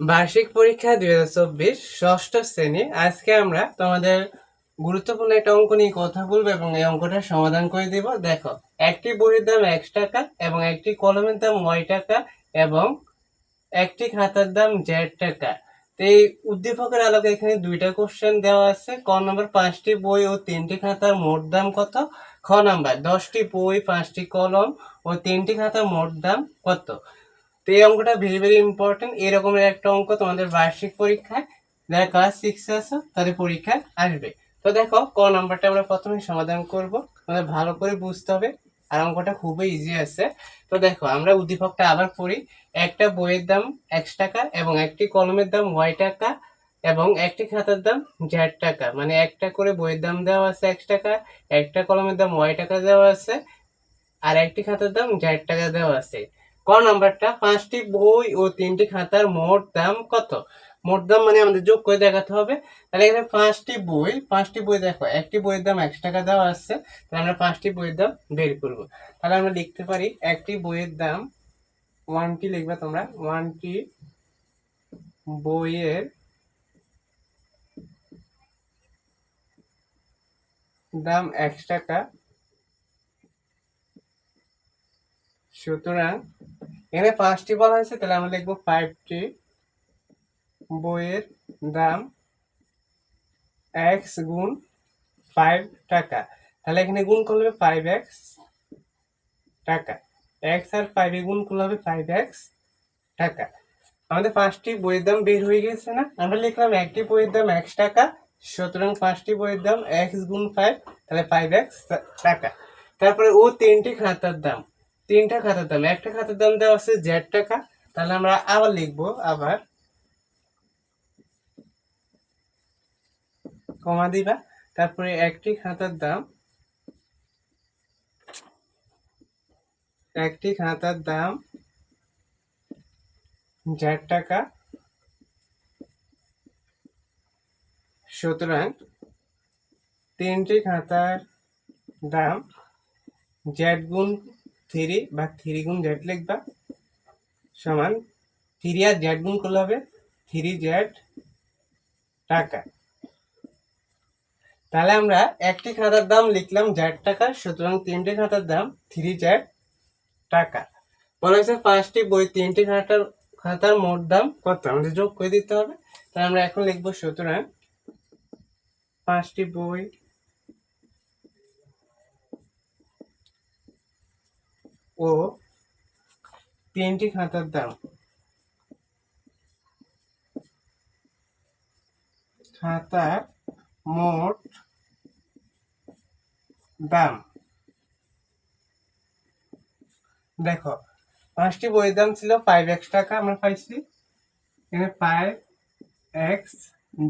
বার্ষিক পরীক্ষা দুই হাজার চব্বিশ ষষ্ঠ শ্রেণি। আজকে আমরা তোমাদের গুরুত্বপূর্ণ একটা অঙ্ক নিয়ে কথা বলব এবং এই অঙ্কটা সমাধান করে দিব। দেখো, একটি বইয়ের দাম এক টাকা এবং একটি কলমের দাম নয় টাকা এবং একটি খাতার দাম দেড় টাকা। তো এই উদ্দীপকের আলোকে এখানে দুইটা কোশ্চেন দেওয়া আছে। ক নম্বর, পাঁচটি বই ও তিনটি খাতার মোট দাম কত? খ নাম্বার, দশটি বই, পাঁচটি কলম ও তিনটি খাতার মোট দাম কত? তো এই অঙ্কটা ভেরি ভেরি ইম্পর্টেন্ট এরকমের একটা অঙ্ক তোমাদের বার্ষিক পরীক্ষায়, যারা ক্লাস সিক্সে আছো, তাদের পরীক্ষায় আসবে। তো দেখো, ক নাম্বারটা আমরা প্রথমে সমাধান করব। তোমাদের ভালো করে বুঝতে হবে। আর অঙ্কটা খুবই ইজি আছে। তো দেখো, আমরা উদ্দীপকটা আবার পড়ি। একটা বইয়ের দাম একশো টাকা এবং একটি কলমের দাম ওয়াই টাকা এবং একটি খাতার দাম জ্যাড টাকা। মানে একটা করে বইয়ের দাম দেওয়া আছে একশো টাকা, একটা কলমের দাম ওয়াই টাকা দেওয়া আছে, আর একটি খাতার দাম জ্যাড টাকা দেওয়া আছে। ক নাম্বারটা? পাঁচটি বই ও তিনটি খাতার মোট দাম কত? মোট দাম মানে আমাদের যোগ করে দেখাতে হবে। তাহলে এখানে পাঁচটি বই পাঁচটি বই দেখো, একটি বইয়ের দাম একশো টাকা দেওয়া আসছে তাহলে আমরা পাঁচটি বইয়ের দাম বের করব। তাহলে আমরা লিখতে পারি, একটি বইয়ের দাম ওয়ানটি লিখবে তোমরা ওয়ানটি বইয়ের দাম একশো টাকা। সুতরাং এখানে পাঁচটি বলা হয়েছে, তাহলে আমরা লিখব ফাইভটি বইয়ের দাম এক্স গুণ ফাইভ টাকা। তাহলে এখানে গুণ করলে ফাইভ এক্স টাকা। এক্স আর ফাইভে গুণ করলে হবে ফাইভ এক্স টাকা। আমাদের পাঁচটি বইয়ের দাম বের হয়ে গেছে না? আমরা লিখলাম একটি বইয়ের দাম একশো টাকা, সুতরাং পাঁচটি বইয়ের দাম এক্স গুণ ফাইভ তাহলে ফাইভ এক্স টাকা। তারপরে ও তিনটি খাতার দাম। তিনটা খাতার দাম। একটা খাতার দাম দেওয়া আছে জেড টাকা। তাহলে আমরা আবার লিখব, আবার। কমা দিবা। তারপরে একটি খাতার দাম। একটি খাতার দাম জেড টাকা। সুতরাং তিনটি খাতার দাম জেড গুণ থ্রি বা থ্রি গুণ জেড লিখবা। সমান থ্রি আর জেড গুণ করলে হবে থ্রি জেড টাকা। তাহলে আমরা একটি খাতার দাম লিখলাম জেড টাকা, সুতরাং তিনটি খাতার দাম থ্রি জেড টাকা। বলা হয়েছে পাঁচটি বই তিনটি খাতার খাতার মোট দাম কত? আমাদের যোগ করে দিতে হবে। তাহলে আমরা এখন লিখব সুতরাং পাঁচটি বই ও তিনটি খাতার দাম। খাতার মোট দাম। দেখো, পাঁচটি বইয়ের দাম ছিল ফাইভ এক্স টাকা আমরা পাইছি। এখানে ফাইভ এক্স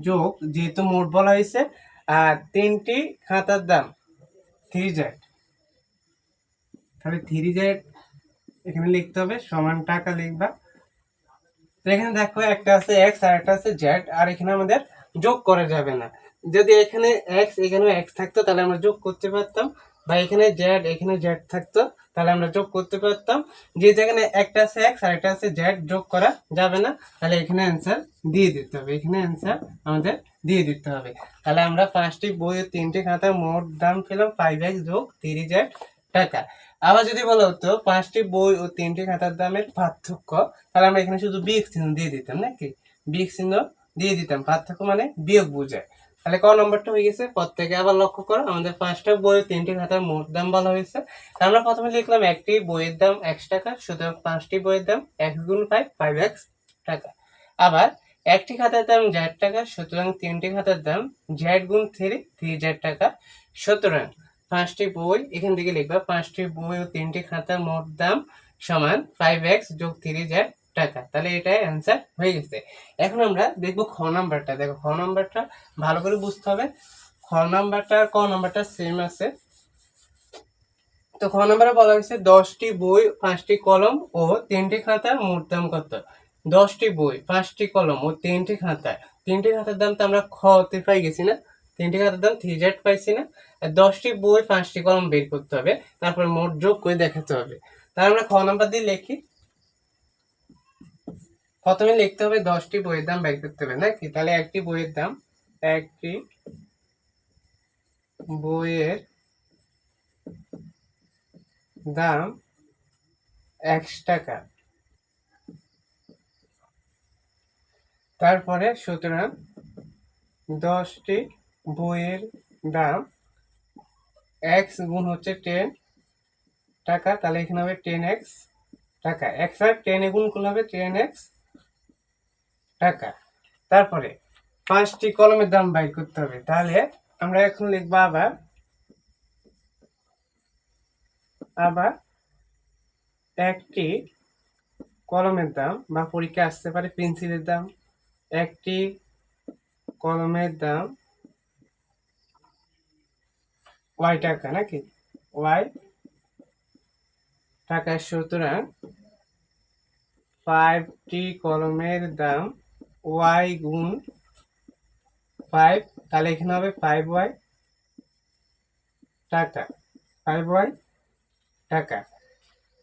যোগ, যেহেতু মোট বলা হয়েছে, আর তিনটি খাতার দাম থ্রি জেড তাহলে থ্রি জেড এখানে লিখতে হবে, সমান টাকা লিখবা। তো এখানে দেখো একটা আছে এক্স আর একটা আছে জেড আর এখানে আমাদের যোগ করা যাবে না। যদি এখানে এক্স এখানে এক্স থাকতো, তাহলে আমরা যোগ করতে পারতাম। বা এখানে জেড এখানে জেড থাকতো, তাহলে আমরা যোগ করতে পারতাম। যেহেতু এখানে একটা আছে এক্স আর একটা আছে জেড যোগ করা যাবে না। তাহলে এখানে অ্যান্সার দিয়ে দিতে হবে। এখানে অ্যান্সার আমাদের দিয়ে দিতে হবে। তাহলে আমরা পাঁচটি বইয়ের তিনটি খাতার মোট দাম পেলাম ফাইভ এক্স যোগ থ্রি জেড টাকা। আবার যদি বলা হতো পাঁচটি বই ও তিনটি খাতার দামের পার্থক্য, তাহলে আমরা এখানে শুধু বিয়োগ চিহ্ন দিয়ে দিতাম, নাকি? বিয়োগ চিহ্ন দিয়ে দিতাম। পার্থক্য মানে বিয়োগ বোঝায়। তাহলে ক নম্বরটা হয়ে গেছে? প্রত্যেকে আবার লক্ষ্য করো, আমাদের পাঁচটা বই তিনটি খাতার মোট দাম বলা হয়েছে। আমরা প্রথমে লিখলাম একটি বইয়ের দাম একশো টাকা, সুতরাং পাঁচটি বইয়ের দাম এক গুণ ফাইভ ফাইভ এক্স টাকা। আবার একটি খাতার দাম জেড টাকা, সুতরাং তিনটি খাতার দাম জেড গুণ থ্রি থ্রি জেড টাকা, সুতরাং পাঁচটি বই, এখান থেকে লিখবা, পাঁচটি বই ও তিনটি খাতার মোট দাম সমান ফাইভ এক্স যোগ থ্রি টাকা। তাহলে এটাই অ্যান্সার হয়ে গেছে। এখন আমরা দেখব খ নাম্বারটা। দেখো, খ নাম্বারটা ভালো করে বুঝতে হবে। খ নাম্বারটা আর ক নাম্বারটা সেম আছে। তো খ নাম্বারে বলা হয়েছে দশটি বই, পাঁচটি কলম ও তিনটি খাতা মোট দাম কত? দশটি বই, পাঁচটি কলম ও তিনটি খাতা। তিনটি খাতার দাম তো আমরা খতে পাই গেছি না? তিনটি খাতার দাম থ্রি জেড পাইছি না। দশটি বই, পাঁচটি কলম বের করতে হবে। তারপর মোট যোগ করে দেখাতে হবে। তাহলে আমরা খ নাম্বার দিয়ে লিখি। প্রথমে লিখতে হবে দশটি বইয়ের দাম বের করতে হবে, নাকি? তাহলে একটি বইয়ের দাম, একটি বইয়ের দাম একশো টাকা। তারপরে সুতরাং দশটি বইয়ের দাম এক্স গুণ হচ্ছে টেন টাকা, তাহলে এখানে হবে টেন এক্স টাকা। এক্স আর টেন গুণ করলে হবে টেন এক্স টাকা। তারপরে পাঁচটি কলমের দাম বাই করতে হবে। তাহলে আমরা এখন লিখব আবার আবার একটি কলমের দাম বা পরীক্ষা আসতে পারে পেন্সিলের দাম। একটি কলমের দাম ওয়াই টাকা নাকি? ওয়াই টাকা সুতরাং ফাইভটি কলমের দাম ওয়াই গুণ ফাইভ তাহলে এখানে হবে ফাইভ ওয়াই টাকা ফাইভ ওয়াই টাকা।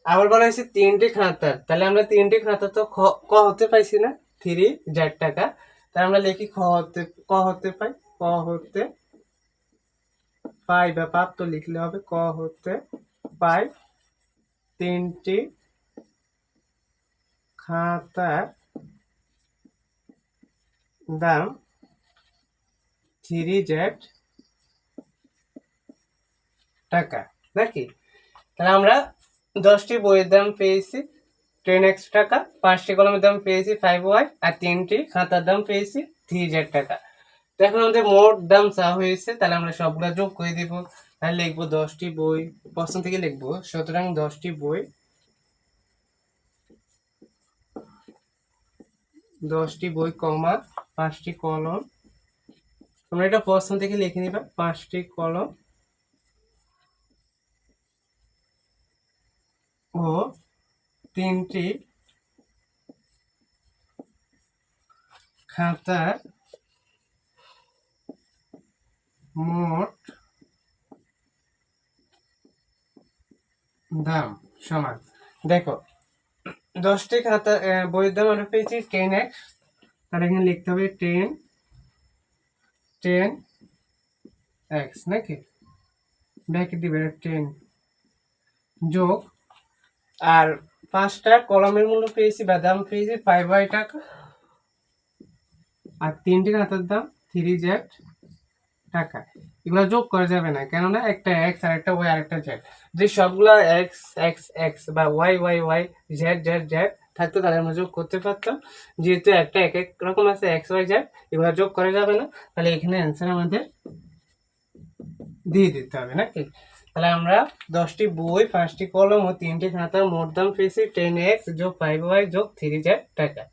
আবার বলা হয়েছে তিনটি খাতার, তাহলে আমরা তিনটি খাতা তো খ, ক হতে পাইছি না? থ্রি জেড টাকা তাই আমরা লিখি খ হতে, ক হতে পাই? ক হতে পাই বা পাপ তো লিখলে হবে ক হতে পাই তিনটি খাতার দাম থ্রি জেড টাকা, নাকি? তাহলে আমরা দশটি বইয়ের দাম পেয়েছি টেন এক্স টাকা, পাঁচটি কলমের দাম পেয়েছি ফাইভ ওয়াই আর তিনটি খাতার দাম পেয়েছি থ্রি জেড টাকা। এখন আমাদের মোট দাম চা হয়েছে, তাহলে আমরা সবগুলো যোগ করে দিব। তাহলে লিখব দশটি বই প্রশ্ন থেকে লিখব, সুতরাং দশটি বই। দশটি বই, কমা, পাঁচটি কলম। তোমরা এটা প্রশ্ন থেকে লিখে নিবা, পাঁচটি কলম। ও, তিনটি খাতার মোট দাম, সমান। দেখো, দশটি খাতা বইয়ের দাম আমরা পেয়েছি টেন এক্স তাহলে এখানে লিখতে হবে টেন টেন এক্স নাকি? ব্যাকে দিবে টেন যোগ। আর পাঁচটা কলমের মূল্য পেয়েছি বা দাম পেয়েছি ফাইভ বাই টাকা। আর তিনটি খাতার দাম থ্রি জেড টাকা। এগুলো যোগ করা যাবে না, কেননা একটা এক্স আর একটা ওয়াই আর একটা জেড যে সবগুলা এক্স এক্স এক্স বা Y Y Y Z Z Z থাকতো, তাহলে আমরা যোগ করতে পারতাম। যেহেতু একটা এক এক রকম আছে এক্স ওয়াই জেড এগুলো যোগ করা যাবে না, তাহলে এখানে অ্যান্সার আমাদের দিয়ে দিতে হবে নাকি? তাহলে আমরা দশটি বই, পাঁচটি কলম ও তিনটি খাতার মোট দাম পেয়েছি টেন এক্স যোগ ফাইভ ওয়াই যোগ থ্রি জেড টাকা।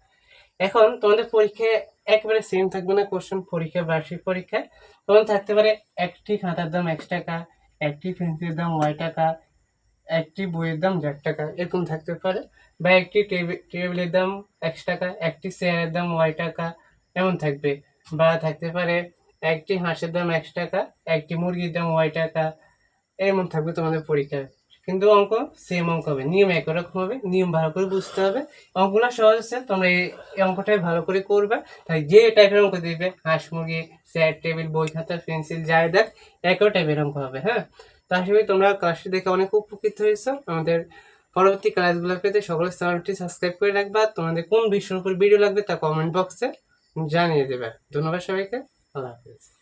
এখন তোমাদের পরীক্ষায় একেবারে সেম থাকবে না কোশ্চেন পরীক্ষা, বার্ষিক পরীক্ষায় তখন থাকতে পারে একটি খাতার দাম এক টাকা, একটি পেন্সিলের দাম ওয়াই টাকা, একটি বইয়ের দাম দেড় টাকা, এরকম থাকতে পারে। বা একটি টেবিল- টেবিলের দাম এক টাকা, একটি চেয়ারের দাম ওয়াই টাকা, এমন থাকবে। বা থাকতে পারে একটি হাঁসের দাম এক টাকা, একটি মুরগির দাম ওয়াই টাকা, এমন থাকবে তোমাদের পরীক্ষায়। কিন্তু অঙ্ক সেম অঙ্ক হবে। নিয়ম একই রকম হবে, নিয়ম ভালো করে বুঝতে হবে। অঙ্কগুলো সহজ আছে, তোমরা এই অঙ্কটাই ভালো করে করবে। তাই যে টাইপের অঙ্ক দিবে, হাঁস, মুরগি চেয়ার টেবিল বই, খাতা পেন্সিল যাই দেখ, একই টাইপের অঙ্ক হবে হ্যাঁ? তার হিসেবে তোমরা ক্লাসটি দেখে অনেক উপকৃত হয়েছো। আমাদের পরবর্তী ক্লাসগুলো পেতে সকলের চ্যানেলটি সাবস্ক্রাইব করে রাখবা। তোমাদের কোন বিষয়ের উপর ভিডিও লাগবে তা কমেন্ট বক্সে জানিয়ে দেবে। ধন্যবাদ সবাইকে। আল্লাহ হাফিজ।